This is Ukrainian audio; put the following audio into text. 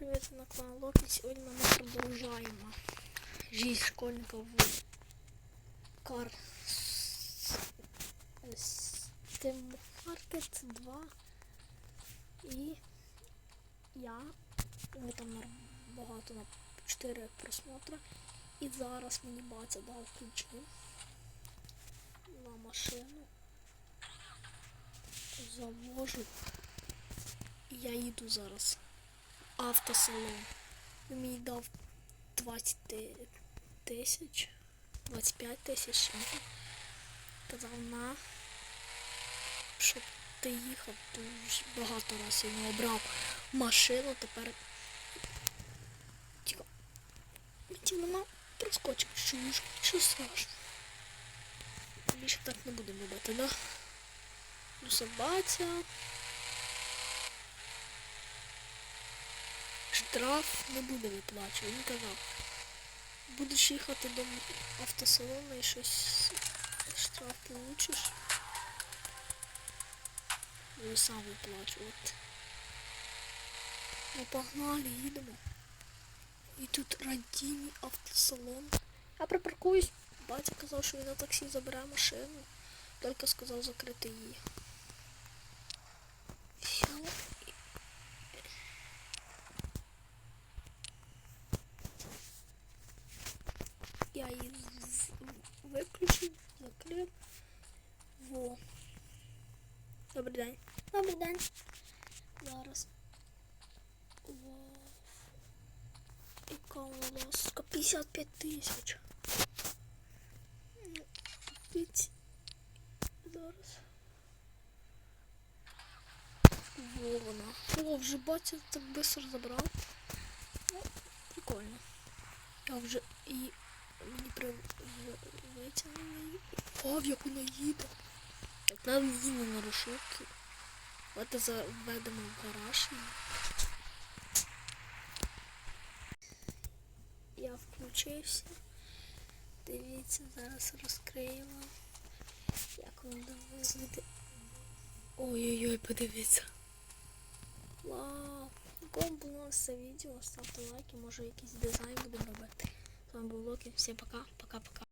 Привет, на канал Локи. Сегодня мы продолжаем жизнь школьника в Кар Steam Market 2. І я, ми там багато на 4 просмотри. І зараз мені батя дав ключі на машину. Завожу. І я їду зараз автосалон. Він мені дав 20 тисяч, 25 тисяч. Казав на, щоб ти їхав дуже багато разів. Не обрав машину, тепер. Мені нема проскочив, чуєш, що страшно. Більше так не будемо робити, да? Ну, собаця. Штраф не буде виплачувати. Він казав, будеш їхати до автосалону і щось штраф получиш. І сам виплачувати. Ну погнали, їдемо. І тут радійний автосалон. Я припаркуюсь. Батя казав, що він на таксі забере машину. Тільки сказав закрити її. Я її з- виключив, закрив. Во. Добрий день. Добрий день. Зараз. Во. Яка ласка? 55 тисяч. Ну, купіть. Зараз. Во вона. О, вже батя так швидко забрав. Ну, прикольно. Я вже і мені при витягнули. О, як вона їде. Нам її не нарушити. От заведемо в гараж. Я включився. Дивіться, зараз розкриємо. Як воно виглядає. Ой-ой-ой, подивіться. Вау! Кому було це відео, ставте лайки, може якийсь дизайн будемо робити. З вами був Локі, всім пока, пока-пока.